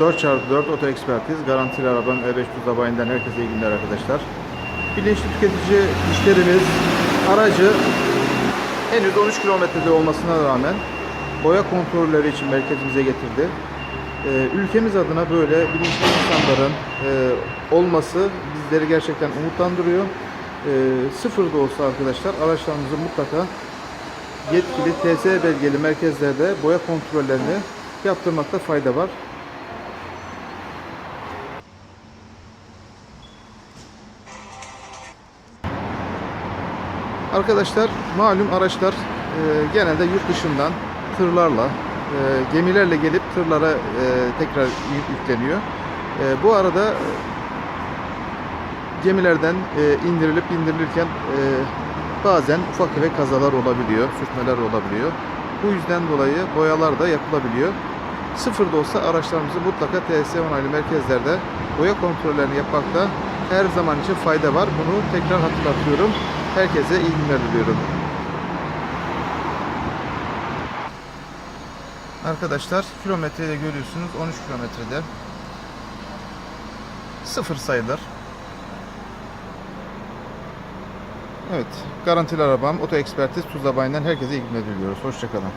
4x4 Oto Ekspertiz garantili arabanın E5 Tuzla bayinden herkese iyi günler arkadaşlar. Bilinçli tüketici işlerimiz aracı henüz 13 kilometrede olmasına rağmen boya kontrolleri için merkezimize getirdi. Ee, ülkemiz adına böyle bilinçli insanların e, olması bizleri gerçekten umutlandırıyor. Ee, sıfır da olsa arkadaşlar araçlarımızı mutlaka yetkili TS belgeli merkezlerde boya kontrollerini yaptırmakta fayda var. Arkadaşlar malum araçlar e, genelde yurt dışından tırlarla, e, gemilerle gelip tırlara e, tekrar yük- yükleniyor. E, bu arada e, gemilerden e, indirilip indirilirken e, bazen ufak tefek kazalar olabiliyor, sürtmeler olabiliyor. Bu yüzden dolayı boyalar da yapılabiliyor. Sıfır da olsa araçlarımızı mutlaka TS onaylı merkezlerde boya kontrollerini yapmakta her zaman için fayda var. Bunu tekrar hatırlatıyorum. Herkese iyi günler diliyorum. Arkadaşlar kilometreyi de görüyorsunuz 13 kilometrede. Sıfır sayılır. Evet, garantili arabam, oto ekspertiz Tuzla Bayi'nden herkese iyi günler diliyoruz. Hoşçakalın.